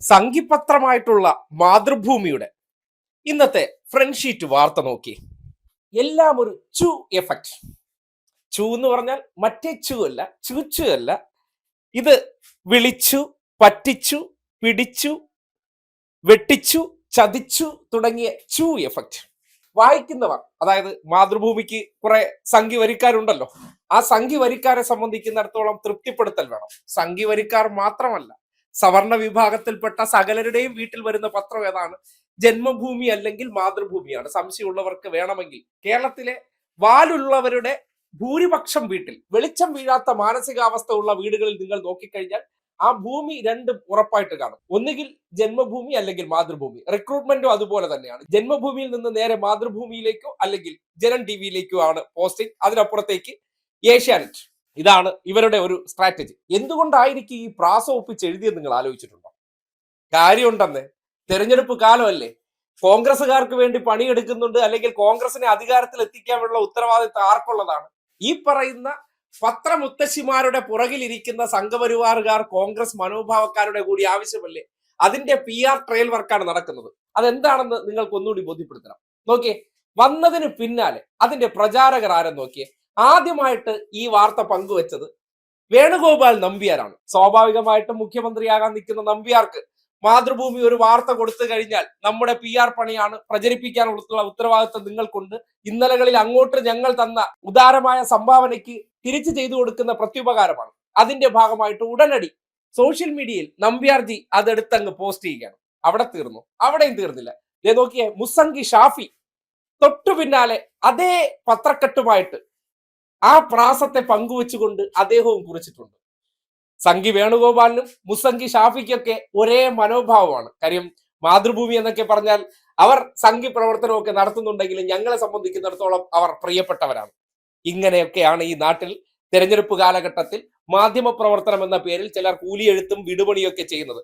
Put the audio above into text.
സംഘിപത്രമായിട്ടുള്ള മാതൃഭൂമിയുടെ ഇന്നത്തെ front sheet വാർത്ത നോക്കി. എല്ലാം ഒരു ചു എഫക്റ്റ് ചു എന്ന് പറഞ്ഞാൽ മറ്റേ ചു അല്ല ചൂച്ചു അല്ല. ഇത് വിളിച്ചു പറ്റിച്ചു പിടിച്ചു വെട്ടിച്ചു ചതിച്ചു തുടങ്ങിയ ചു എഫക്റ്റ് വായിക്കുന്നവർ അതായത് മാതൃഭൂമിക്ക് കുറെ സംഖ്യ വരിക്കാരുണ്ടല്ലോ. ആ സംഖ്യ വരിക്കാരെ സംബന്ധിക്കുന്നിടത്തോളം തൃപ്തിപ്പെടുത്തൽ വേണം. സംഖ്യ വരിക്കാർ മാത്രമല്ല സവർണ വിഭാഗത്തിൽപ്പെട്ട സകലരുടെയും വീട്ടിൽ വരുന്ന പത്രം ഏതാണ്? ജന്മഭൂമി അല്ലെങ്കിൽ മാതൃഭൂമിയാണ്. സംശയമുള്ളവർക്ക് വേണമെങ്കിൽ. കേരളത്തിലെ വാലുള്ളവരുടെ ഭൂരിപക്ഷം വീട്ടിൽ വെളിച്ചം വീഴാത്ത മാനസികാവസ്ഥ ഉള്ള വീടുകളിൽ നിങ്ങൾ നോക്കിക്കഴിഞ്ഞാൽ ആ ഭൂമി രണ്ടും ഉറപ്പായിട്ട് കാണും. ഒന്നുകിൽ ജന്മഭൂമി അല്ലെങ്കിൽ മാതൃഭൂമി. റിക്രൂട്ട്മെന്റും അതുപോലെ തന്നെയാണ്. ജന്മഭൂമിയിൽ നിന്ന് നേരെ മാതൃഭൂമിയിലേക്കോ അല്ലെങ്കിൽ ജനം ടി വിയിലേക്കോ ആണ് പോസ്റ്റിംഗ്. അതിനപ്പുറത്തേക്ക് ഏഷ്യാനെറ്റ്. ഇതാണ് ഇവരുടെ ഒരു സ്ട്രാറ്റജി എന്തുകൊണ്ടായിരിക്കും ഈ പ്രാസ ഒപ്പിച്ച് എഴുതിയത് നിങ്ങൾ ആലോചിച്ചിട്ടുണ്ടോ? കാര്യമുണ്ടെന്ന്. തെരഞ്ഞെടുപ്പ് കാലമല്ലേ. കോൺഗ്രസ്സുകാർക്ക് വേണ്ടി പണിയെടുക്കുന്നുണ്ട് അല്ലെങ്കിൽ കോൺഗ്രസിനെ അധികാരത്തിൽ എത്തിക്കാനുള്ള ഉത്തരവാദിത്തം ആർക്കുള്ളതാണ്? ഈ പറയുന്ന പത്രമുത്തശ്ശിമാരുടെ പുറകിലിരിക്കുന്ന സംഘപരിവാറുകാർ കോൺഗ്രസ് മനോഭാവക്കാരുടെ കൂടി ആവശ്യമല്ലേ? അതിന്റെ പി ആർ ട്രയൽ വർക്കാണ് നടക്കുന്നത്. അതെന്താണെന്ന് നിങ്ങൾക്ക് ഒന്നുകൂടി ബോധ്യപ്പെടുത്തണം. നോക്കിയേ വന്നതിന് പിന്നാലെ അതിന്റെ പ്രചാരകർ ആരെന്ന് നോക്കിയേ? ആദ്യമായിട്ട് ഈ വാർത്ത പങ്കുവച്ചത് വേണുഗോപാൽ നമ്പ്യാരാണ്. സ്വാഭാവികമായിട്ടും മുഖ്യമന്ത്രിയാകാൻ നിൽക്കുന്ന നമ്പ്യാർക്ക് മാതൃഭൂമി ഒരു വാർത്ത കൊടുത്തു കഴിഞ്ഞാൽ നമ്മുടെ പി ആർ പണിയാണ് പ്രചരിപ്പിക്കാനുള്ള ഉത്തരവാദിത്വം നിങ്ങൾക്കുണ്ട്. ഇന്നലകളിൽ അങ്ങോട്ട് ഞങ്ങൾ തന്ന ഉദാരമായ സംഭാവനയ്ക്ക് തിരിച്ചു ചെയ്തു കൊടുക്കുന്ന പ്രത്യുപകാരമാണ്. അതിന്റെ ഭാഗമായിട്ട് ഉടനടി സോഷ്യൽ മീഡിയയിൽ നമ്പ്യാർജി അതെടുത്തങ്ങ് പോസ്റ്റ് ചെയ്യുകയാണ്. അവിടെ തീർന്നു. അവിടെയും തീർന്നില്ല. നോക്കിയേ മുസംഗി ഷാഫി തൊട്ടു പിന്നാലെ അതേ പത്രക്കെട്ടുമായിട്ട് ആ പ്രാസത്തെ പങ്കുവെച്ചുകൊണ്ട് അദ്ദേഹവും കുറിച്ചിട്ടുണ്ട്. സംഗി വേണുഗോപാലിനും മുസംഗി ഷാഫിക്കൊക്കെ ഒരേ മനോഭാവമാണ്. കാര്യം മാതൃഭൂമി എന്നൊക്കെ പറഞ്ഞാൽ അവർ സംഘി പ്രവർത്തനമൊക്കെ നടത്തുന്നുണ്ടെങ്കിലും ഞങ്ങളെ സംബന്ധിക്കുന്നിടത്തോളം അവർ പ്രിയപ്പെട്ടവരാണ്. ഇങ്ങനെയൊക്കെയാണ് ഈ നാട്ടിൽ തെരഞ്ഞെടുപ്പ് കാലഘട്ടത്തിൽ മാധ്യമ പ്രവർത്തനം എന്ന പേരിൽ ചിലർ കൂലിയെഴുത്തും വിടുപണിയൊക്കെ ചെയ്യുന്നത്.